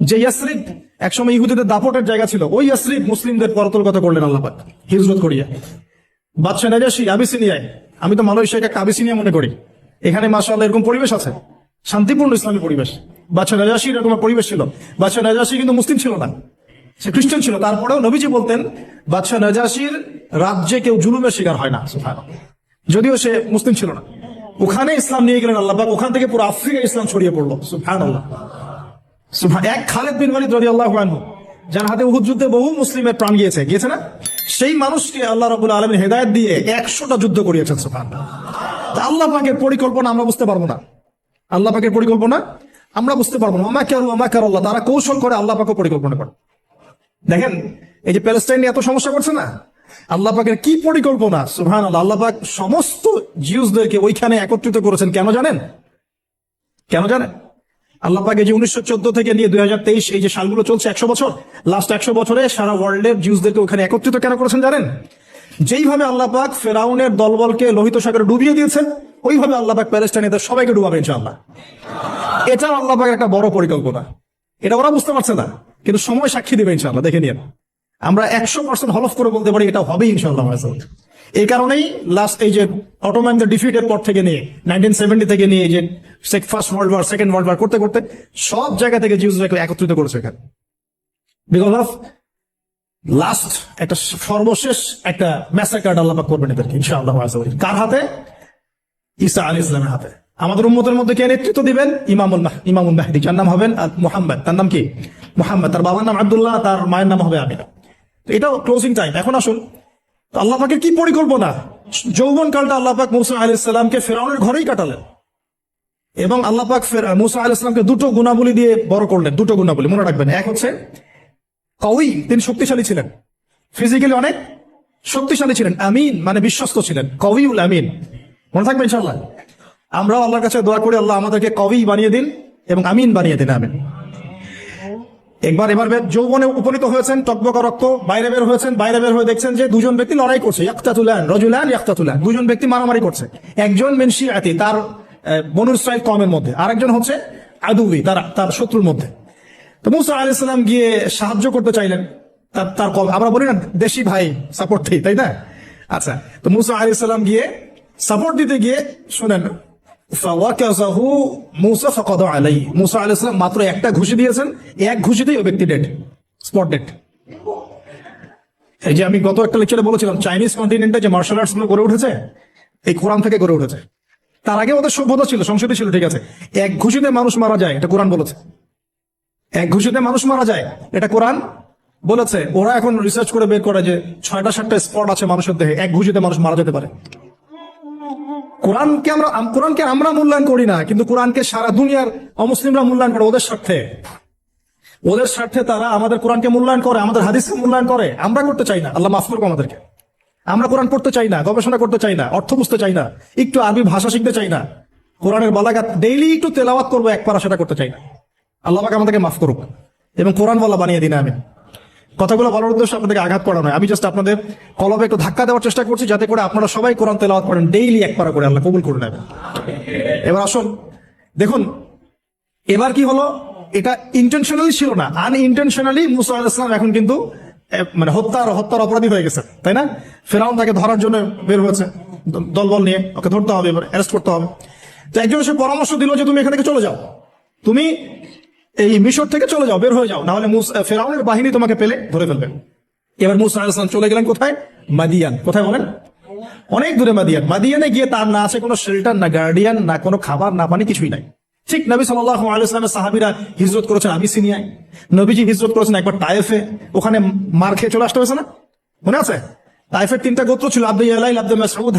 যে ইয়াসরিফ একসময় ইহুদিদের দাপটের জায়গা ছিল, ওই ইয়াসরিফ মুসলিমদের পরতলগত করলেন আল্লাহ পাক, হিজরত করিয়া। বাদশাহ নাজাসি আবিসিনিয়ায়, আমি তো মালয়েশিয়াকে একটা আবিসিনিয়া মনে করি। এখানে মাসাল্লাহ এরকম পরিবেশ আছে, শান্তিপূর্ণ ইসলামী পরিবেশ। বাদশাহ নাজাসির এরকম পরিবেশ ছিল। বাদশাহ নাজাসি কিন্তু মুসলিম ছিল না, সে খ্রিস্টান ছিল। তারপরেও নবীজি বলতেন, বাদশাহ নাজাসির রাজ্যে কেউ জুলুমের শিকার হয় না যদিও সে মুসলিম ছিল না। ওখানে ইসলাম নিয়ে গেলেন আল্লাহ ওখান থেকে পুরো আফ্রিকা ইসলাম ছড়িয়ে পড়ল, সুবহানাল্লাহ। সুবহান এক খালেদ বিন ওয়ালিদ রাদিয়াল্লাহু আনহু, যার হাতে উহুদ যুদ্ধে বহু মুসলিমের প্রাণ গিয়েছে। গিয়েছে না? সেই মানুষকে আল্লাহ রাব্বুল আলামিন হেদায়েত দিয়ে একশোটা যুদ্ধ করিয়েছেন, সুবহানাল্লাহ। আল্লাহ পাকের পরিকল্পনা আমরা বুঝতে পারব না। আল্লাহ পাকের পরিকল্পনা আমরা বুঝতে পারব না। আমাকে আমাকে আল্লাহ, তারা কৌশল করে আল্লাহ পাকে পরিকল্পনা করে। দেখেন, এই যে প্যালেস্টাইন এত সমস্যা করছে না? আল্লাহ পাকের কি পরিকল্পনা? সুবহান আল্লাহ আল্লাহ পাক সমস্ত জিউসদেরকে ওইখানে একত্রিত করেছেন, কেন জানেন? কেন জানেন? আল্লাহ পাকে যে উনিশশো চোদ্দ থেকে নিয়ে দুই হাজার তেইশ এই যে সালগুলো চলছে একশো বছর লাস্ট একশো বছরে সারা ওয়ার্ল্ডের জিউসদেরকে ওখানে একত্রিত কেন করেছেন জানেন? যেইভাবে আল্লাহ পাক ফেরাউনের দলবলকে লোহিত সাগরে ডুবিয়ে দিয়েছেন, ওইভাবে আল্লাহ পাক প্যালেস্টাইনিদের সবাইকে ডুবাবেন ইনশাআল্লাহ। এটা আল্লাহ পাকের একটা বড় পরিকল্পনা। এটা ওরা বুঝতে পারছে না, কিন্তু সময় সাক্ষী দেবে ইনশাআল্লাহ, দেখে নিন আমরা একশো পার্সেন্ট হলফ করে বলতে পারি এটা হবে ইনশাল্লাহ। এই কারণেই লাস্ট এই যে অটোম্যানদের ডিফিটের পর থেকে নিয়ে নাইনটিন সেভেন্টি থেকে নিয়ে যে first world war second world war করতে করতে সব জায়গা থেকে জিউসরাকে একত্রিত করেছে এখানে। বিকজ অফ লাস্ট একটা সর্বশেষ একটা ম্যাসাকার্ড আল্লাহ পাক করবেন এদেরকে, ইনশাআল্লাহ। কার হাতে? ঈসা আলী ইসলামের হাতে। আমাদের উম্মতের মধ্যে কে নেতৃত্ব দিবেন? ইমামুল ইমামুল মাহদি। যার নাম হবেন মুহাম্মদ। তার নাম কি? মোহাম্মদ। তার বাবার নাম আবদুল্লাহ, তার মায়ের নাম হবে আমিনা। এটাও ক্লোজিং টাইম এখন আসুন। আল্লাহ পাকের কি পরিকল্পনা? যৌবন কালটা আল্লাহ পাক মুসা আলী ইসলামকে ফেরাউনের ঘরেই কাটালেন। এবং আল্লাহ পাক মুসা আলী ইসলামকে দুটো গুণাবলী দিয়ে বড় করলেন। দুটো গুণাবলী, মনে রাখবেন। এক হচ্ছে কউই তিনি শক্তিশালী ছিলেন। ফিজিক্যালি অনেক শক্তিশালী ছিলেন। আমিন মানে বিশ্বস্ত ছিলেন। কবিউল আমিন। মনে থাকবে ইনশাল্লাহ আমরাও আল্লাহর কাছে দোয়া করি, আল্লাহ আমাদেরকে কবি বানিয়ে দিন এবং আমিন বানিয়ে দিন, আমিন। একবার এবার বের যৌবনে উপনীত হয়েছেন টকবকা রক্ত বাইরে বের হয়েছেন বাইরে বের হয়ে দেখছেন যে দুজন ব্যক্তি লড়াই করছে। ইয়াক্তাতুলান রজুলান ইয়াক্তাতুলান দুজন ব্যক্তি মারামারি করছে। একজন মেনশি আতি তার আহ, কমের মধ্যে। আরেকজন হচ্ছে আদুবি তার তার শত্রুর মধ্যে। তো মুসা আলি সাল্লাম গিয়ে সাহায্য করতে চাইলেন। তার তার কম আমরা বলি না দেশি ভাই সাপোর্ট তাই না? আচ্ছা তো মুসা আলি সাল্লাম গিয়ে সাপোর্ট দিতে গিয়ে শুনেন মাত্র একটা ঘুষি দিয়েছেন, এক ঘুষিতেই ওই ব্যক্তি ডেড স্পট ডেড এই যে আমি গত একটা লেকচারে বলেছিলাম চাইনিজ কন্টিনেন্টে যে মার্শাল আর্টসগুলো গড়ে উঠেছে, এই কোরআন থেকে গড়ে উঠেছে। তার আগে ওদের সভ্যতা ছিল, সংস্কৃতি ছিল, ঠিক আছে। এক ঘুষিতে মানুষ মারা যায়, এটা কোরআন বলেছে। এক ঘুষিতে মানুষ মারা যায়, এটা কোরআন বলেছে। ওরা এখন রিসার্চ করে বের করে যে ছয়টা, সাতটা স্পট আছে মানুষের দেহে, এক ঘুষিতে মানুষ মারা যেতে পারে। কোরআনকে আমরা, আম- কোরআনকে আমরা মূল্যায়ন করি না, কিন্তু কোরআনকে সারা দুনিয়ার অমুসলিমরা মূল্যায়ন করে ওদের স্বার্থে। ওদের স্বার্থে তারা আমাদের কোরআনকে মূল্যায়ন করে, আমাদের হাদিসকে মূল্যায়ন করে। আমরা করতে চাই না। আল্লাহ মাফ করব আমাদেরকে। আমরা কোরআন পড়তে চাই না, গবেষণা করতে চাই না, অর্থ বুঝতে চাই না, একটু আরবি ভাষা শিখতে চাই না। কোরআনের বালাগাত ডেইলি একটু তেলাওয়াত করব এক পারা সেটা করতে চাই না। আল্লাহ পাক আমাদেরকে মাফ করুক। এবং কোরআন বলা বানিয়ে দিন আমি কথাগুলো বলার উদ্দেশ্য আপনাদেরকে আঘাত করা নয়। আমি জাস্ট আপনাদের কলবে একটু ধাক্কা দেওয়ার চেষ্টা করছি যাতে করে আপনারা সবাই কোরআন তেলাওয়াত করেন ডেইলি এক পারা করে আল্লাহ কবুল করে নেবেন। এবার আসুন, দেখুন, এবার কি হলো? এটা ইন্টেনশনালি ছিল না। আনইনটেনশনালি মুসা আলাইসলাম এখন কিন্তু মানে হত্যার হত্যার অপরাধী হয়ে গেছে, তাই না? ফেরাউন তাকে ধরার জন্য বের হয়েছে দলবল নিয়ে, ওকে ধরতে হবে, এবার অ্যারেস্ট করতে হবে। তো একজন সে পরামর্শ দিল যে, তুমি এখান থেকে চলে যাও। তুমি এই মিশর থেকে চলে যাও, বের হয়ে যাও। নাহলে ফেরাউনের বাহিনী তোমাকে পেলে ধরে ফেলবে। এবার মুসা আলাইসলাম চলে গেলেন কোথায়? মাদিয়ান। কোথায় বলেন? অনেক দূরে মাদিয়ান। মাদিয়ানে গিয়ে তার না আছে কোনো শেল্টার, না গার্ডিয়ান, না কোনো খাবার, না পানি, কিছুই নাই। ঠিক নবী সাল্লাহ সাহাবিরা হিজরত করেছেন আবিসিনিয়ায়। নবীজি হিজরত করেছেন একবার টাইফে ওখানে মার খেয়ে চলে আসতে হয়েছে না? মনে আছে? তাইফের তিনটা গোত্র ছিল আব্দুল আলাই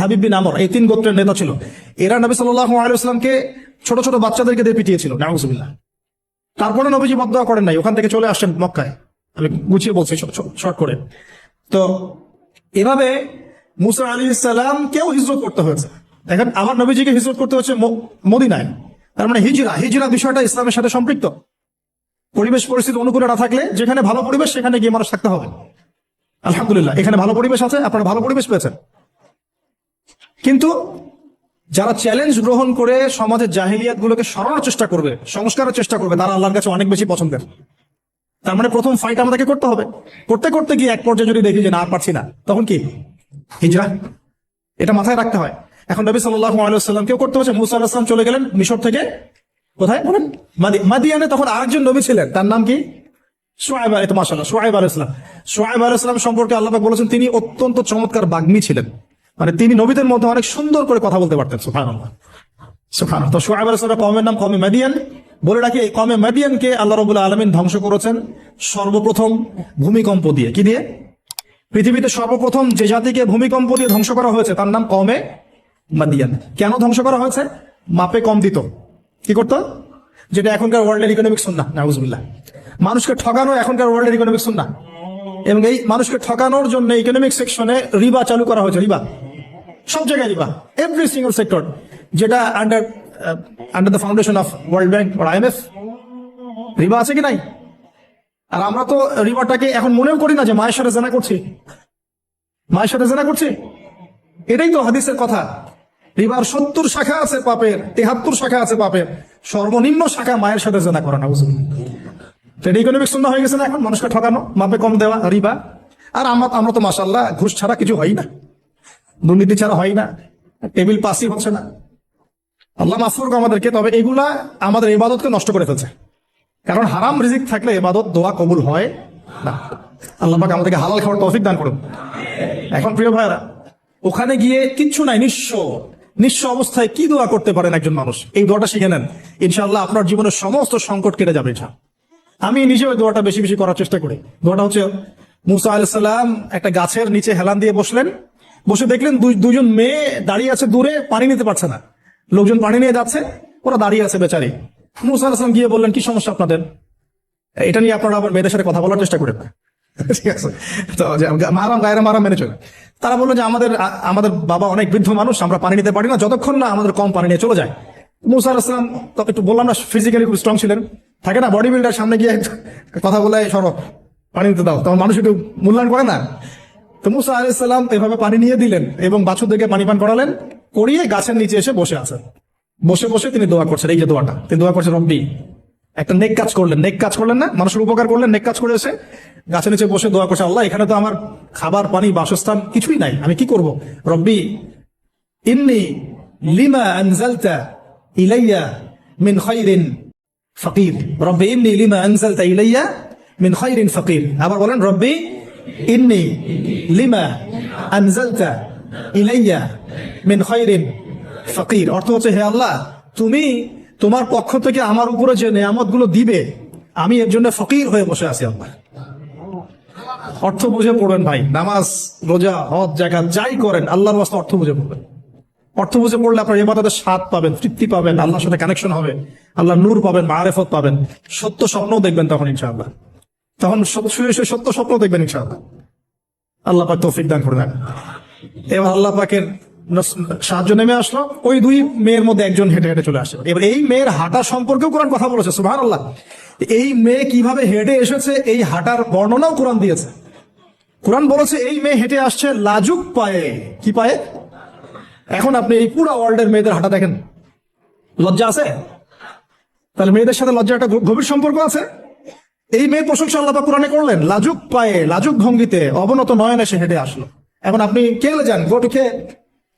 হাবিব বিন আমর। এই তিন গোত্রের নেতা ছিল। এরা নবী সাল্লাহ আলাইসলামকে ছোট ছোট বাচ্চাদেরকে দিয়ে পিটিয়েছিল। নাউজুবিল্লাহ। তারপরে নবীজি বদয়া করেন নাই, ওখান থেকে চলে আসছেন মক্কায়। আমি গুছিয়ে বলছি শর্ট করে। তো এভাবে মুসা আলী ইসলাম কেউ হিজরত করতে হয়েছে। দেখেন, আমার নবীজিকে হিজরত করতে হচ্ছে মদিনায়। তার মানে হিজরা হিজরা বিষয়টা ইসলামের সাথে সম্পৃক্ত। পরিবেশ পরিস্থিতি অনুকূলে না থাকলে যেখানে ভালো পরিবেশ, সেখানে গিয়ে মানুষ থাকতে হবে। আলহামদুলিল্লাহ, এখানে ভালো পরিবেশ আছে, আপনারা ভালো পরিবেশ পেয়েছেন। কিন্তু যারা চ্যালেঞ্জ গ্রহণ করে সমাজের জাহিলিয়াত গুলোকে সরানোর চেষ্টা করবে, সংস্কারের চেষ্টা করবে, তারা আল্লাহর কাছে অনেক বেশি পছন্দের। তার মানে প্রথম ফাইট আমাদেরকে করতে হবে। করতে করতে গিয়ে এক পর্যায়ে যদি দেখি যে না পারছি না, তখন কি? হিজরা। এটা মাথায় রাখতে হয়। এখন নবী সাল্লাহ কেউ করতে হচ্ছে মুসা আলাহিসাম চলে গেলেন মিশর থেকে। কোথায়? বলেন, মাদি- মাদিয়ানে তখন আরেকজন নবী ছিলেন। তার নাম কি? সোহাইব আলী মাসাল্লাহ সোহাইব ইসলাম সোহাইব আল ইসলাম সম্পর্কে আল্লাহ বলেছেন, তিনি অত্যন্ত চমৎকার বাগ্মী ছিলেন। মানে তিনি নবীদের মধ্যে অনেক সুন্দর করে কথা বলতে পারতেন সুফান তো কমের নাম, কমে মাদিয়ান। বলে রাখি, এই কমে মাদিয়ানকে আল্লাহ রবুল্লাহ আলমিন ধ্বংস করেছেন সর্বপ্রথম ভূমিকম্প দিয়ে। কি দিয়ে? পৃথিবীতে সর্বপ্রথম যে জাতিকে ভূমিকম্প দিয়ে ধ্বংস করা হয়েছে, তার নাম কমে মাদিয়ান। কেন ধ্বংস করা হয়েছে? মাপে কম দিত। কি করতো? যেটা এখনকার ওয়ার্ল্ডের ইকোনমিক শুননা নাউজুবিল্লাহ। মানুষকে ঠকানো এখনকার ওয়ার্ল্ডের ইকোনমিক শুননা এবং এই মানুষকে ঠকানোর জন্য ইকোনমিক সেকশনে রিবা চালু করা হয়েছে, রিবা। সব জায়গায় রিবা এভরি সিঙ্গল সেক্টর যেটা under under the foundation of World Bank IMF রিবা আছে কি নাই? আর আমরা তো রিবাটাকে এখন মনেও করি না যে মায়ের সাথে জেনা করছি। মায়ের সাথে জেনা করছি? এটাই তো হাদিসের কথা। রিবার সত্তর শাখা আছে পাপের, তেহাত্তর শাখা আছে পাপের। সর্বনিম্ন শাখা মায়ের সাথে জেনা করা না বুঝুন এটা ইকোনমিক শূন্য হয়ে গেছে না এখন? মানুষকে ঠকানো, মাপে কম দেওয়া, রিবা। আর আমরা আমরা তো মাসাল্লাহ ঘুষ ছাড়া কিছু হয় না। দুর্নীতি ছাড়া হয় না, টেবিল পাসই হচ্ছে না। আল্লাহ মাফুরক আমাদেরকে, তবে এগুলা আমাদের ইবাদতকে নষ্ট করে ফেলছে। কারণ হারাম রিজিক থাকলে এবাদত দোয়া কবুল হয় না। আল্লাহ পাক আমাদেরকে হালাল খাওয়ার তৌফিক দান করুন। এখন প্রিয় ভাইরা ওখানে গিয়ে কিচ্ছু নাই, নিঃস্ব নিঃস্ব অবস্থায় কি দোয়া করতে পারেন একজন মানুষ? এই দোয়াটা শিখে নেন। ইনশাআল্লাহ আপনার জীবনের সমস্ত সংকট কেটে যাবে ইনশাআল্লাহ আমি নিজে ওই দোয়াটা বেশি বেশি করার চেষ্টা করি। দোয়াটা হচ্ছে, মুসা আলাইসাল্লাম একটা গাছের নিচে হেলান দিয়ে বসলেন। বসে দেখলেন দুজন মেয়ে দাঁড়িয়ে আছে দূরে, পানি নিতে পারছে না। লোকজন পানি নিয়ে যাচ্ছে, ওরা দাঁড়িয়ে আছে বেচারি। মুসা গিয়ে বললেন, কি সমস্যা আপনাদের? এটা নিয়ে আপনারা আবার মেয়েদের সাথে কথা বলার চেষ্টা তো মারাম মেনে চলে। তারা বলল যে, আমাদের আমাদের বাবা অনেক বৃদ্ধ মানুষ, আমরা পানি নিতে পারি না, যতক্ষণ না আমাদের কম পানি নিয়ে চলে যায়। মুসা তো একটু বললাম না ফিজিক্যালি খুব স্ট্রং ছিলেন। থাকে না বডি বিল্ডার সামনে গিয়ে কথা বলে সরো পানি নিতে দাও। তখন মানুষ একটু মূল্যায়ন করে না। তো মুসা আলাইসাল্লাম এভাবে পানি নিয়ে দিলেন এবং বাছুরদেরকে পানি পান করালেন, করিয়ে গাছের নিচে এসে বসে আছেন। বসে বসে তিনি দোয়া করছেন, এই যে দোয়াটা। তিনি দোয়া করছেন, রব্বি, একটা নেক কাজ করলেন, নেক কাজ করলেন না, মানুষের উপকার করলেন, নেক কাজ করে এসে গাছের নিচে বসে দোয়া করছে, আল্লাহ, এখানে তো আমার খাবার, পানি, বাসস্থান কিছুই নাই, আমি কি করব? রব্বি, ইন্নি লিমা আনজালতা ইলাইয়া মিন খাইরিন ফকির। রব্বি, ইন্নি লিমা আনজালতা ইলাইয়া মিন খাইরিন ফকির। আবার বলেন, রব্বি ইন্নি লিমা আনজালতা ইলাইয়া মিন খাইরিন ফকির অর্থ হচ্ছে, হে আল্লাহ, তুমি তোমার পক্ষ থেকে আমার উপরে যে নিয়ামতগুলো দিবে, আমি এর জন্য ফকির হয়ে বসে আছি আল্লাহ। অর্থ বুঝে পড়বেন ভাই, নামাজ, রোজা, হজ জাকাত যাই করেন, আল্লাহর বাস্তে অর্থ বুঝে পড়বেন। অর্থ বুঝে পড়লে আপনার এবাদতের স্বাদ পাবেন, তৃপ্তি পাবেন, আল্লাহর সাথে কানেকশন হবে আল্লাহ নূর পাবেন, মারেফত পাবেন। সত্য স্বপ্ন দেখবেন তখন ইনশাআল্লাহ। তখন শুয়ে শুয়ে সত্য স্বপ্ন দেখবেন ইনশাআল্লাহ। আল্লাহ পাক তৌফিক দান করে দেন। এবার আল্লাহ পাকের সাহায্য নেমে আসলো, ওই দুই মেয়ের মধ্যে একজন হেঁটে হেঁটে চলে আসে এবার এই মেয়ের হাঁটা সম্পর্কেও কোরআন কথা বলেছে সুভান আল্লাহ এই মেয়ে কীভাবে হেঁটে এসেছে, এই হাঁটার বর্ণনাও কোরআন দিয়েছে। কোরআন বলেছে, এই মেয়ে হেঁটে আসছে লাজুক পায়ে। কি পায়ে? এখন আপনি এই পুরো ওয়ার্ল্ডের মেয়েদের হাঁটা দেখেন। লজ্জা আছে? তাহলে মেয়েদের সাথে লজ্জা একটা গভীর সম্পর্ক আছে? এই মেয়ের প্রশংসা আল্লাহ কোরআনে করলেন, লাজুক পায়ে, লাজুক ভঙ্গিতে, অবনত নয়নে সে হেঁটে আসলো। এখন আপনি কেলে যান? গো টু কে?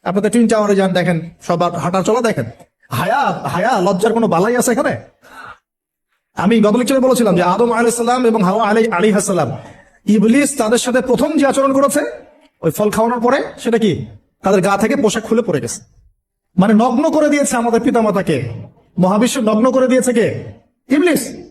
আপনাদের টুইন টাওয়ারে যান, দেখেন, সবার হাঁটার চলা দেখেন। হায়া হায়া, লজ্জার কোনো বালাই আছে এখানে? আমি গত বলেছিলাম যে আদম আলাইসাল্লাম এবং হাওয়া আলী আলী হাসাল্লাম ইবলিস তাদের সাথে প্রথম যে আচরণ করেছে, ওই ফল খাওয়ানোর পরে, সেটা কি? তাদের গা থেকে পোশাক খুলে পড়ে গেছে। মানে নগ্ন করে দিয়েছে আমাদের পিতামাতাকে। মহাবিশ্ব নগ্ন করে দিয়েছে কে? ইবলিস।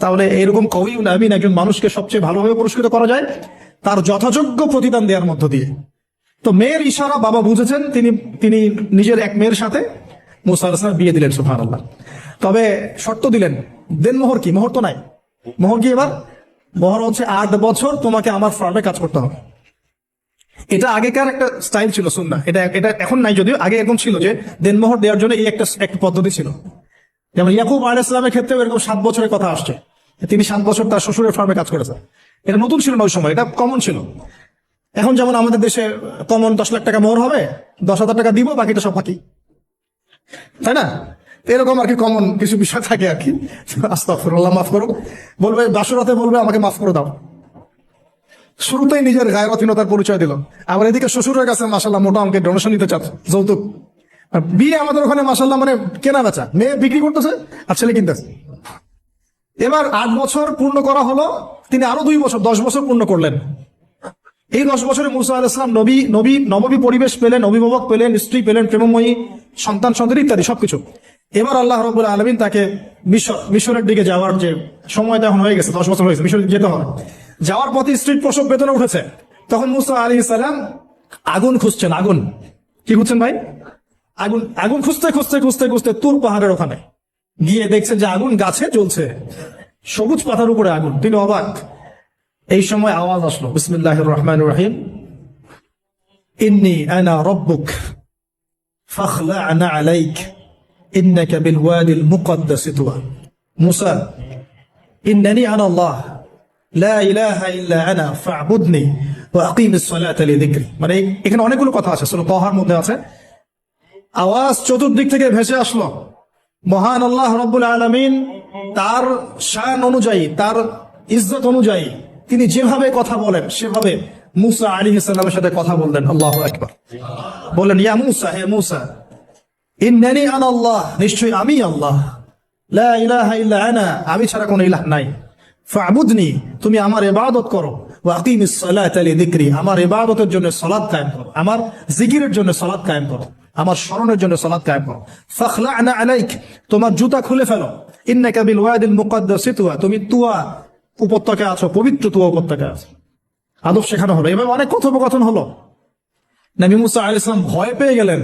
তাহলে এরকম কবি আমিন একজন মানুষকে সবচেয়ে ভালোভাবে পুরস্কৃত করা যায় তার যথাযোগ্য প্রতিদান দেওয়ার মধ্য দিয়ে। তো মেয়ের ইশারা বাবা বুঝেছেন, তিনি তিনি নিজের এক মেয়ের সাথে মুসা বিয়ে দিলেন সুফান আল্লাহ তবে শর্ত দিলেন, দেন মোহর কি? মোহর তো নাই। মোহর কি এবার? মোহর হচ্ছে আট বছর তোমাকে আমার ফার্মে কাজ করতে হবে। এটা আগেকার একটা স্টাইল ছিল শুননা এটা এটা এখন নাই যদিও, আগে এরকম ছিল যে দেনমোহর দেওয়ার জন্য এই একটা একটা পদ্ধতি ছিল। যেমন ইয়াকুব আল ইসলামের ক্ষেত্রেও এরকম সাত বছরের কথা আসছে। তিনি সাত বছর তার শ্বশুরের ফার্মে কাজ করেছেন। এটা নতুন ছিল না ওই সময়, এটা কমন ছিল। এখন যেমন আমাদের দেশে কমন দশ লাখ টাকা মোহর হবে, দশ হাজার টাকা দিব, বাকিটা সব বাকি। তাই না? এরকম আর কি কমন কিছু বিষয় থাকে আর কি। আস্তাফরুল্লাহ মাফ করো বলবে, বাসরাতে বলবে, আমাকে মাফ করে দাও। শুরুতেই নিজের গায়রথীনতার পরিচয় দিল। আবার এদিকে শ্বশুরের কাছে মাসাল্লাহ মোটা আমাকে ডোনেশন নিতে চাচ্ছে, যৌতুক। বিয়ে আমাদের ওখানে মাসাল্লাহ মানে কেনা বেচা। মেয়ে বিক্রি করতেছে আর ছেলে কিনতেছে। এবার আট বছর পূর্ণ করা হলো, তিনি আরও দুই বছর, দশ বছর পূর্ণ করলেন। এই দশ বছরে মুসা আল নবী নবী, নবমী পরিবেশ পেলেন, অভিভাবক পেলেন, স্ত্রী পেলেন, প্রেমময়ী, সন্তান সন্তান ইত্যাদি, সবকিছু। এবার আল্লাহ রবুল আলমিন তাকে মিশর, মিশরের দিকে যাওয়ার যে সময় এখন হয়ে গেছে, দশ বছর হয়েছে মিশরে যেতে হবে। যাওয়ার পথে স্ত্রীর প্রসব বেতনে উঠেছে। তখন মুসা আলী ইসলাম আগুন খুঁজছেন, আগুন। কি খুঁজছেন ভাই? আগুন আগুন খুঁজতে খুঁজতে খুঁজতে খুঁজতে তুর পাহাড়ের ওখানে। গিয়ে দেখছেন যে আগুন গাছে জ্বলছে। সবুজ পাতার উপরে আগুন। তিনি অবাক। এই সময় আওয়াজ আসলো। বিসমিল্লাহ রহমান রহিম। ইন্নি রব্বুক আলাইক। মানে এখানে অনেকগুলো কথা আছে। মধ্যে আছে। আওয়াজ চতুর্দিক থেকে ভেসে আসলো। মহান আল্লাহ রব্বুল আলমিন তার শান অনুযায়ী, তার ইজ্জত অনুযায়ী তিনি যেভাবে কথা বলেন, সেভাবে মুসা আলী ইসলামের সাথে কথা বললেন। আল্লাহ একবার বললেন, ইয়া মুসা, হে মুসা, ইন্নানি আন আল্লাহ, নিশ্চয়ই আমি আল্লাহ। লা ইলাহা ইল্লা আনা, আমি ছাড়া কোনো ইলাহ নাই। ফাবুদনি, তুমি আমার ইবাদত করো। ওয়া আকিমিস সালাতা লিযিকরি আমার ইবাদতের জন্য সালাত কায়েম করো। আমার জিকিরের জন্য সালাত কায়েম করো। আমার স্মরণের জন্য সালাত কায়েম করো। ফাখলা'না আলাইক, তোমার জুতা খুলে ফেলো। ইন্নাকা বিল ওয়াদিল মুকদ্দাস তুয়া তুমি তুয়া উপত্যকায় আছো, পবিত্র তুয়া উপত্যকায় আছো। আদব শেখানো হলো। এভাবে অনেক কথোপকথন হলো। নবী মুসা আলাইহিস সালাম ভয় পেয়ে গেলেন।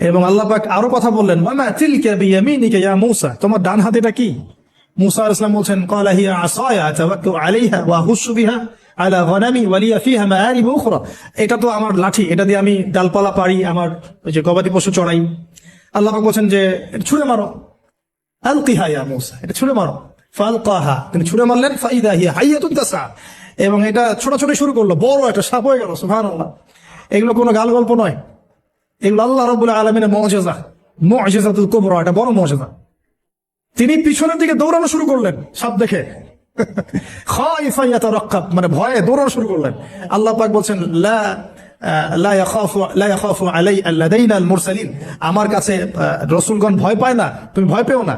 এবং আল্লাহ পাক আরও কথা বললেন মামা তিলকা বিয়ামিনিকা ইয়া মূসা? তোমার ডান হাতেটা কি? মূসা আলাইহিস সালাম বলছেন ক্বালা হিয়া আসায়া আতাওয়াক্কালু আলাইহা ওয়া আহুশু বিহা। আলা গনামি ওয়া লিয়া ফিহা মাআরিব উখরা। এটা তো আমার লাঠি, এটা দিয়ে আমি ডালপালা পারি আমার ওই যে গবাদি পশু চড়াই। আল্লাহ পাক বলছেন যে, এটা ছুঁড়ে মারো। আলকিহা ইয়া মূসা, এটা ছুঁড়ে মারো। ফালকাহা, তিনি ছুঁড়ে মারলেন, ফাইদা হিয়া হাইয়াতুন তাসা। এবং এটা ছোটাছুটি শুরু করল, বড় একটা সাপ হয়ে গেল, সুবহানাল্লাহ। এগুলো কোনো গাল গল্প নয়। এগুলো আল্লাহ রবুল আলমিনের মজেজা, মজেজাতুল কুবরা, এটা বড় মজেজা। তিনি পিছনের দিকে দৌড়ানো শুরু করলেন, সাপ দেখে। মানে ভয়ে দৌড়ানো শুরু করলেন। আল্লাহ পাক বলছেন আমার কাছে রসুলগণ ভয় পায় না, তুমি ভয় পেও না।